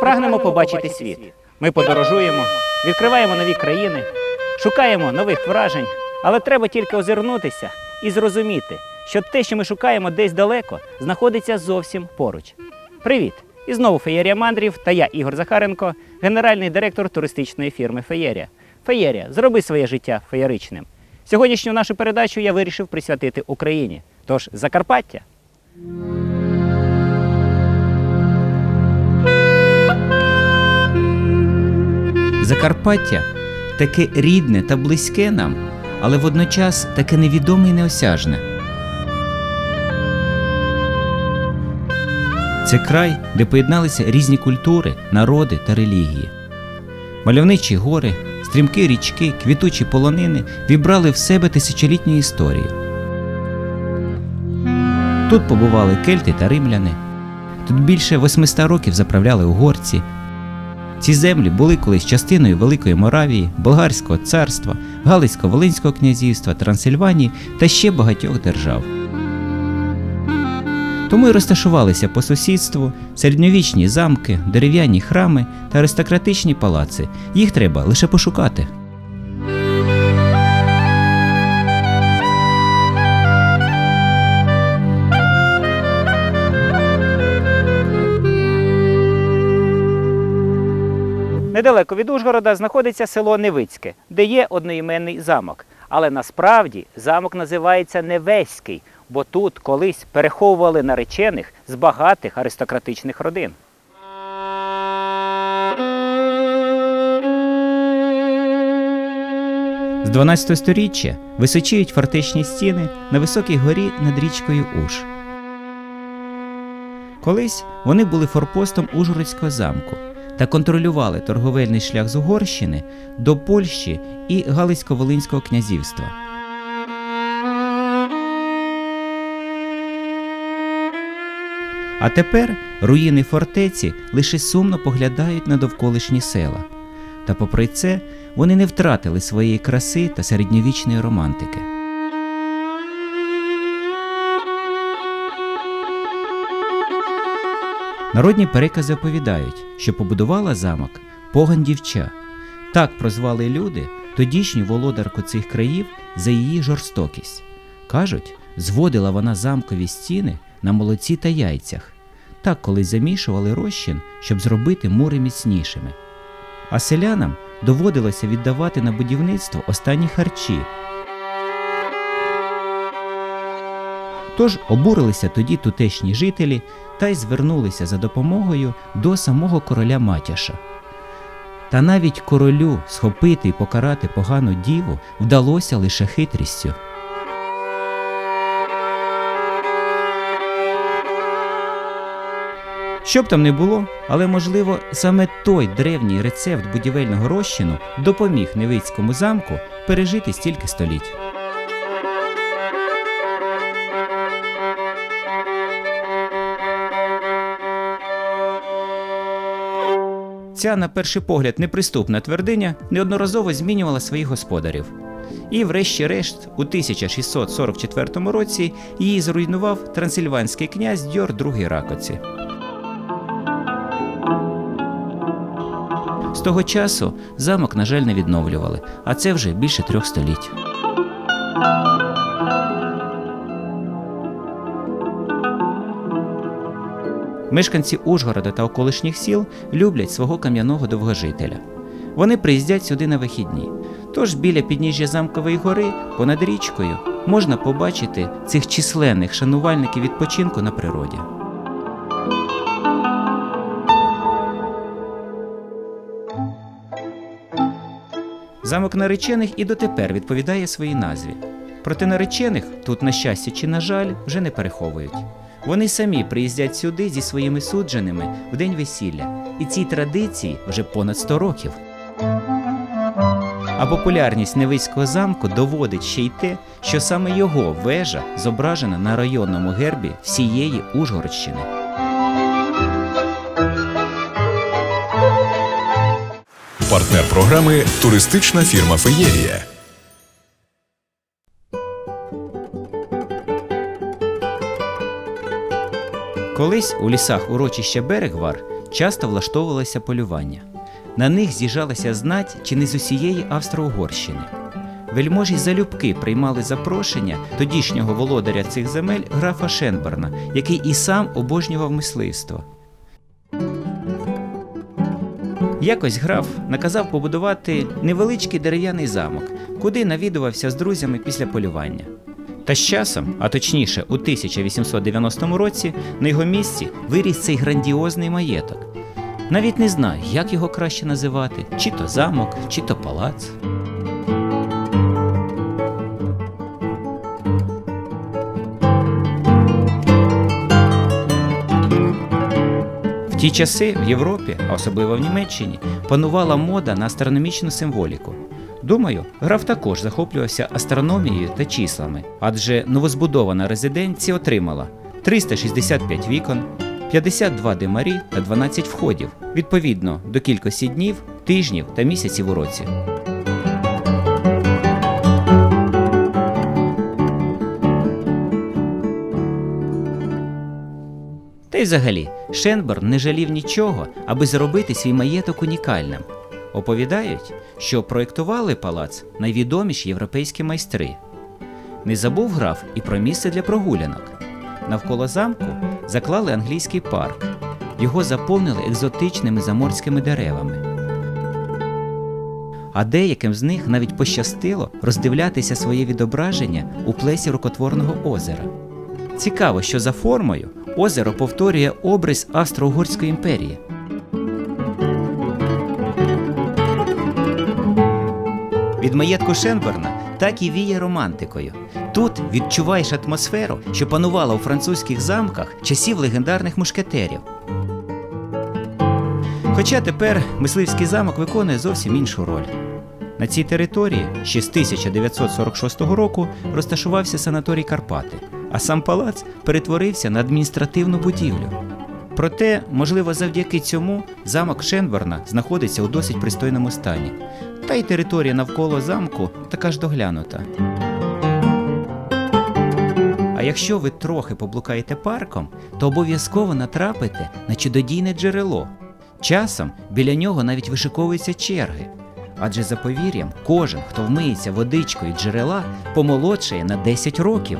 Прагнемо побачити світ. Ми подорожуємо, відкриваємо нові країни, шукаємо нових вражень, але треба тільки озирнутися і зрозуміти, що те, що ми шукаємо десь далеко, знаходиться зовсім поруч. Привіт! І знову Феєрія Мандрів та я, Ігор Захаренко, генеральний директор туристичної фірми Феєрія. Феєрія, зроби своє життя феєричним. Сьогоднішню нашу передачу я вирішив присвятити Україні. Тож Закарпаття. Закарпаття таке рідне та близьке нам, але водночас таке невідоме і неосяжне. Це край, де поєдналися різні культури, народи та релігії. Мальовничі гори, стрімкі річки, квітучі полонини вібрали в себе тисячолітню історію. Тут побували кельти та римляни. Тут більше 800 років заправляли угорці, ці землі були колись частиною Великої Моравії, Болгарського царства, Галицько-Волинського князівства, Трансильванії та ще багатьох держав. Тому й розташувалися по сусідству середньовічні замки, дерев'яні храми та аристократичні палаци. Їх треба лише пошукати. Недалеко від Ужгорода знаходиться село Невицьке, де є одноіменний замок. Але насправді замок називається Невеський, бо тут колись переховували наречених з багатих аристократичних родин. З 12 століття височіють фортечні стіни на високій горі над річкою Уж. Колись вони були форпостом Ужгородського замку та контролювали торговельний шлях з Угорщини до Польщі і Галицько-Волинського князівства. А тепер руїни фортеці лише сумно поглядають на довколишні села. Та попри це вони не втратили своєї краси та середньовічної романтики. Народні перекази оповідають, що побудувала замок поган дівча. Так прозвали люди тодішню володарку цих країв за її жорстокість. Кажуть, зводила вона замкові стіни на молоці та яйцях. Так колись замішували розчин, щоб зробити мури міцнішими. А селянам доводилося віддавати на будівництво останні харчі. Тож обурилися тоді тутешні жителі та й звернулися за допомогою до самого короля Матяша. Та навіть королю схопити і покарати погану діву вдалося лише хитрістю. Що б там не було, але можливо саме той древній рецепт будівельного розчину допоміг Невицькому замку пережити стільки століть. Ця, на перший погляд, неприступна твердиня неодноразово змінювала своїх господарів. І, врешті-решт, у 1644 році її зруйнував трансильванський князь Дьор II Ракоці. З того часу замок, на жаль, не відновлювали, а це вже більше трьох століть. Мешканці Ужгорода та околишніх сіл люблять свого кам'яного довгожителя. Вони приїздять сюди на вихідні. Тож біля підніжжя замкової гори, понад річкою, можна побачити цих численних шанувальників відпочинку на природі. Замок наречених і дотепер відповідає своїй назві. Проте наречених тут, на щастя чи на жаль, вже не переховують. Вони самі приїздять сюди зі своїми судженими в день весілля, і цій традиції вже понад 100 років. А популярність Невицького замку доводить ще й те, що саме його вежа зображена на районному гербі всієї Ужгородщини. Партнер програми туристична фірма Феєрія. Колись у лісах урочища Берегвар часто влаштовувалося полювання. На них з'їжджалася знать чи не з усієї Австро-Угорщини. Вельможі залюбки приймали запрошення тодішнього володаря цих земель графа Шенберна, який і сам обожнював мисливство. Якось граф наказав побудувати невеличкий дерев'яний замок, куди навідувався з друзями після полювання. Та з часом, а точніше у 1890 році, на його місці виріс цей грандіозний маєток. Навіть не знаю, як його краще називати: чи то замок, чи то палац. В ті часи в Європі, а особливо в Німеччині, панувала мода на астрономічну символіку. Думаю, граф також захоплювався астрономією та числами, адже новозбудована резиденція отримала 365 вікон, 52 димарі та 12 входів, відповідно до кількості днів, тижнів та місяців у році. Та й взагалі, Шенберн не жалів нічого, аби зробити свій маєток унікальним. Оповідають, що проєктували палац найвідоміші європейські майстри. Не забув граф і про місце для прогулянок. Навколо замку заклали англійський парк. Його заповнили екзотичними заморськими деревами. А деяким з них навіть пощастило роздивлятися своє відображення у плесі рукотворного озера. Цікаво, що за формою озеро повторює обрис Австро-Угорської імперії. Від маєтку Шенберна так і віє романтикою. Тут відчуваєш атмосферу, що панувала у французьких замках часів легендарних мушкетерів. Хоча тепер мисливський замок виконує зовсім іншу роль. На цій території ще з 1946 року розташувався санаторій Карпати, а сам палац перетворився на адміністративну будівлю. Проте, можливо, завдяки цьому замок Шенберна знаходиться у досить пристойному стані, та й територія навколо замку така ж доглянута. А якщо ви трохи поблукаєте парком, то обов'язково натрапите на чудодійне джерело. Часом біля нього навіть вишиковуються черги. Адже за повір'ям, кожен, хто вмиється водичкою джерела, помолодшає на 10 років.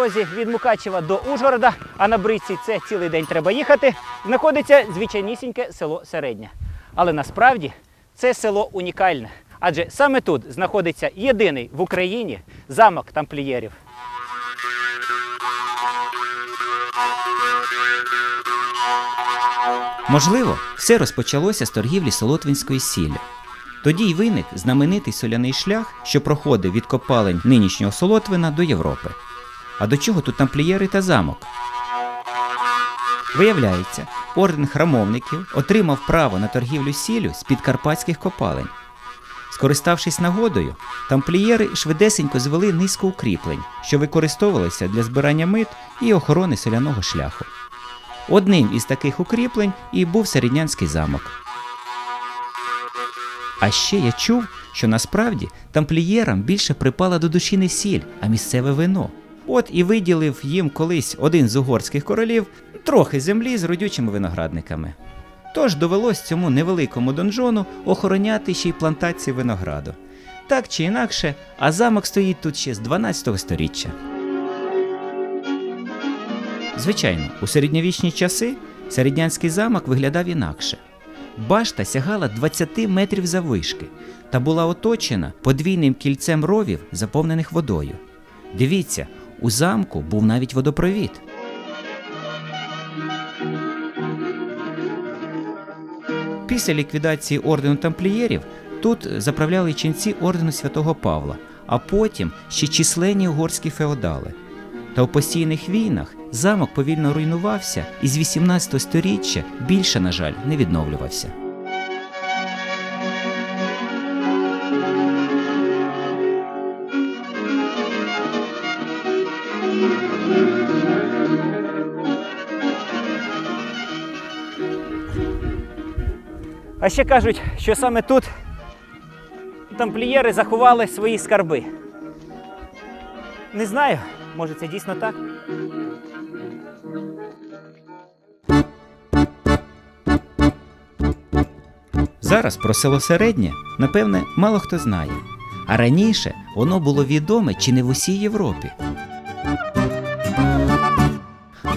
Півдорозі від Мукачева до Ужгорода, а на Бричці це цілий день треба їхати, знаходиться звичайнісіньке село Середнє. Але насправді це село унікальне, адже саме тут знаходиться єдиний в Україні замок тамплієрів. Можливо, все розпочалося з торгівлі солотвинської сіллю. Тоді й виник знаменитий соляний шлях, що проходив від копалень нинішнього Солотвина до Європи. А до чого тут тамплієри та замок? Виявляється, орден храмовників отримав право на торгівлю сіллю з підкарпатських копалень. Скориставшись нагодою, тамплієри швидесенько звели низку укріплень, що використовувалися для збирання мит і охорони соляного шляху. Одним із таких укріплень і був середнянський замок. А ще я чув, що насправді тамплієрам більше припала до душі не сіль, а місцеве вино. От і виділив їм колись один з угорських королів трохи землі з родючими виноградниками. Тож довелось цьому невеликому донжону охороняти ще й плантації винограду. Так чи інакше, а замок стоїть тут ще з 12 століття. Звичайно, у середньовічні часи середнянський замок виглядав інакше. Башта сягала 20 метрів заввишки та була оточена подвійним кільцем ровів, заповнених водою. Дивіться, у замку був навіть водопровід. Після ліквідації ордену тамплієрів тут заправляли ченці ордену святого Павла, а потім ще численні угорські феодали. Та у постійних війнах замок повільно руйнувався і з 18 століття більше, на жаль, не відновлювався. А ще кажуть, що саме тут тамплієри заховали свої скарби. Не знаю, може це дійсно так. Зараз про село Середнє, напевне, мало хто знає. А раніше воно було відоме чи не в усій Європі.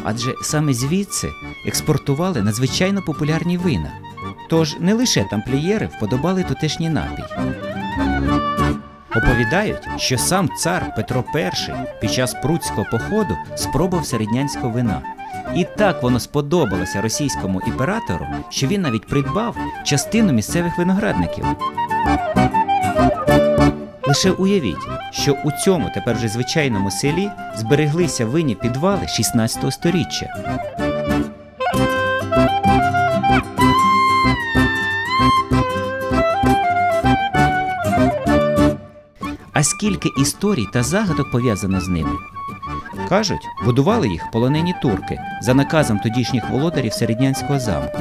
Адже саме звідси експортували надзвичайно популярні вина. Тож не лише тамплієри вподобали тутешній напій. Оповідають, що сам цар Петро І під час пруцького походу спробував середнянського вина. І так воно сподобалося російському імператору, що він навіть придбав частину місцевих виноградників. Лише уявіть, що у цьому тепер вже звичайному селі збереглися винні підвали 16 століття. Скільки історій та загадок пов'язано з ними? Кажуть, будували їх полонені турки за наказом тодішніх володарів Середнянського замку.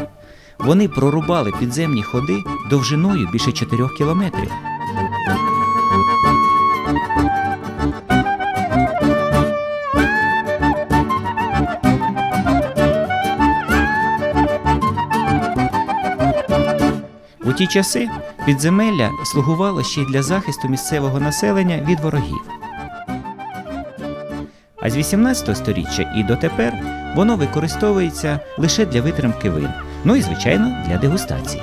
Вони прорубали підземні ходи довжиною більше 4 кілометрів. У ті часи підземелля слугувало ще й для захисту місцевого населення від ворогів. А з 18 століття і дотепер воно використовується лише для витримки вин, ну і звичайно для дегустації.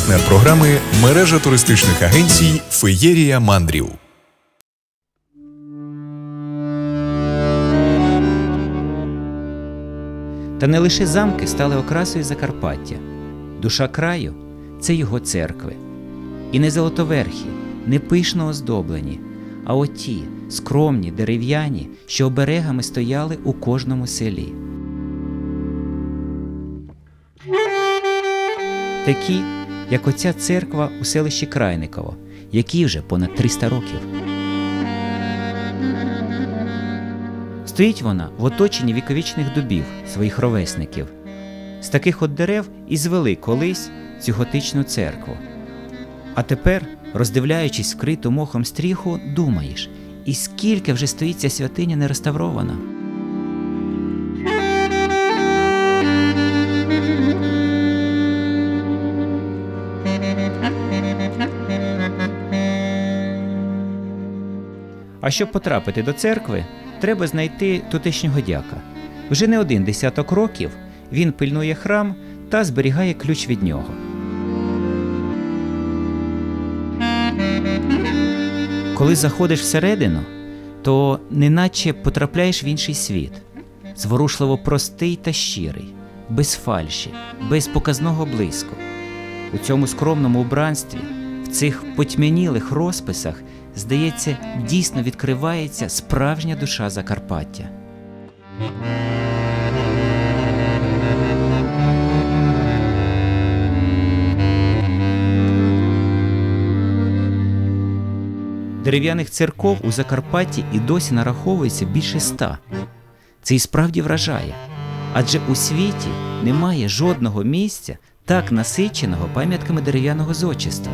Партнер програми мережа туристичних агенцій Феєрія Мандрів. Та не лише замки стали окрасою Закарпаття. Душа краю це його церкви. І не золотоверхі, не пишно оздоблені, а оті скромні, дерев'яні, що оберегами стояли у кожному селі. Такі, як оця церква у селищі Крайниково, якій вже понад 300 років. Стоїть вона в оточенні віковічних дубів своїх ровесників. З таких от дерев і звели колись цю готичну церкву. А тепер, роздивляючись вкриту мохом стріху, думаєш, і скільки вже стоїть ця святиня не А щоб потрапити до церкви, треба знайти тутешнього дяка. Вже не один десяток років він пильнує храм та зберігає ключ від нього. Коли заходиш всередину, то неначе потрапляєш в інший світ, зворушливо простий та щирий, без фальші, без показного блиску. У цьому скромному убранстві, в цих потьмянілих розписах, здається, дійсно відкривається справжня душа Закарпаття. Дерев'яних церков у Закарпатті і досі нараховується більше ста. Це і справді вражає. Адже у світі немає жодного місця так насиченого пам'ятками дерев'яного зодчества.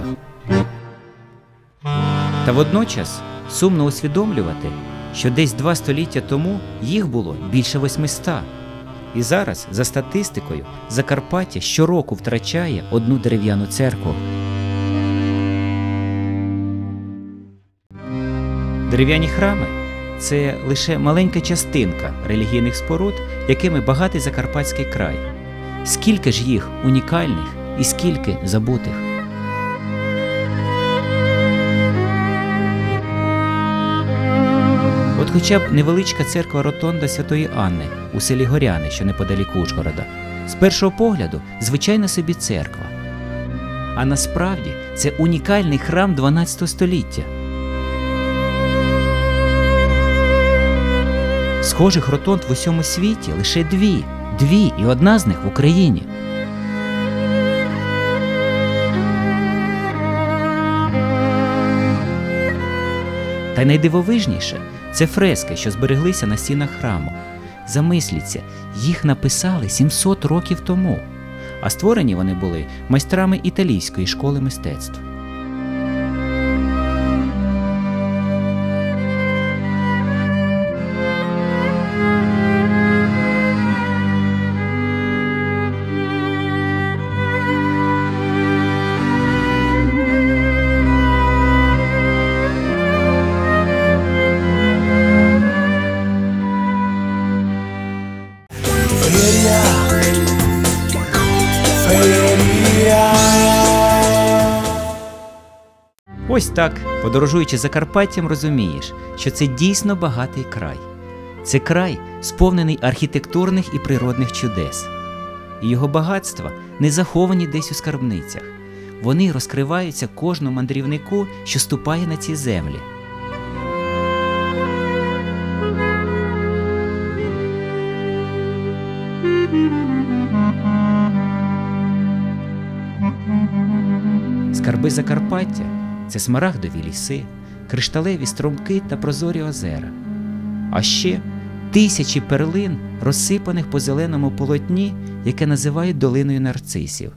Та водночас сумно усвідомлювати, що десь два століття тому їх було більше 800. І зараз, за статистикою, Закарпаття щороку втрачає одну дерев'яну церкву. Дерев'яні храми це лише маленька частинка релігійних споруд, якими багатий Закарпатський край. Скільки ж їх унікальних і скільки забутих. Хоча б невеличка церква Ротонда Святої Анни у селі Горяни, що неподалік Ужгорода, з першого погляду звичайна собі церква. А насправді це унікальний храм 12 століття. Схожих ротонд в усьому світі лише дві. Дві, і одна з них в Україні. Та найдивовижніше це фрески, що збереглися на стінах храму. Замисліться, їх написали 700 років тому, а створені вони були майстрами італійської школи мистецтв. Ось так, подорожуючи Закарпаттям, розумієш, що це дійсно багатий край. Це край, сповнений архітектурних і природних чудес. І його багатства не заховані десь у скарбницях. Вони розкриваються кожному мандрівнику, що ступає на ці землі. Скарби Закарпаття це смарагдові ліси, кришталеві струмки та прозорі озера. А ще тисячі перлин, розсипаних по зеленому полотні, яке називають долиною нарцисів.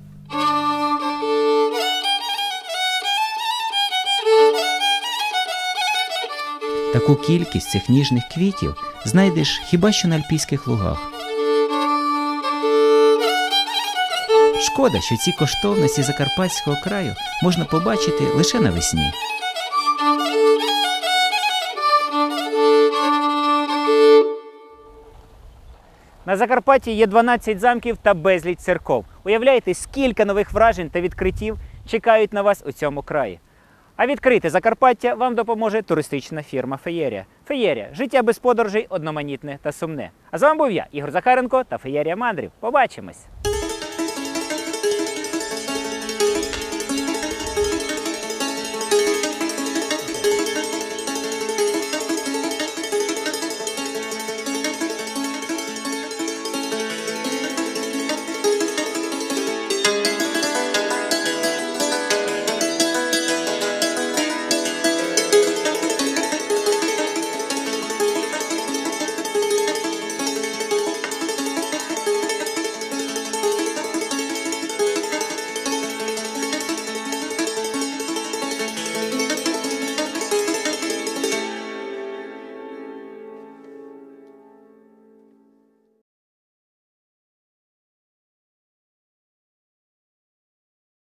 Таку кількість цих ніжних квітів знайдеш хіба що на альпійських лугах. Шкода, що ці коштовності Закарпатського краю можна побачити лише навесні. На Закарпатті є 12 замків та безліч церков. Уявляєте, скільки нових вражень та відкриттів чекають на вас у цьому краї. А відкрити Закарпаття вам допоможе туристична фірма Феєрія. Феєрія життя без подорожей одноманітне та сумне. А з вами був я, Ігор Захаренко та Феєрія Мандрів. Побачимось!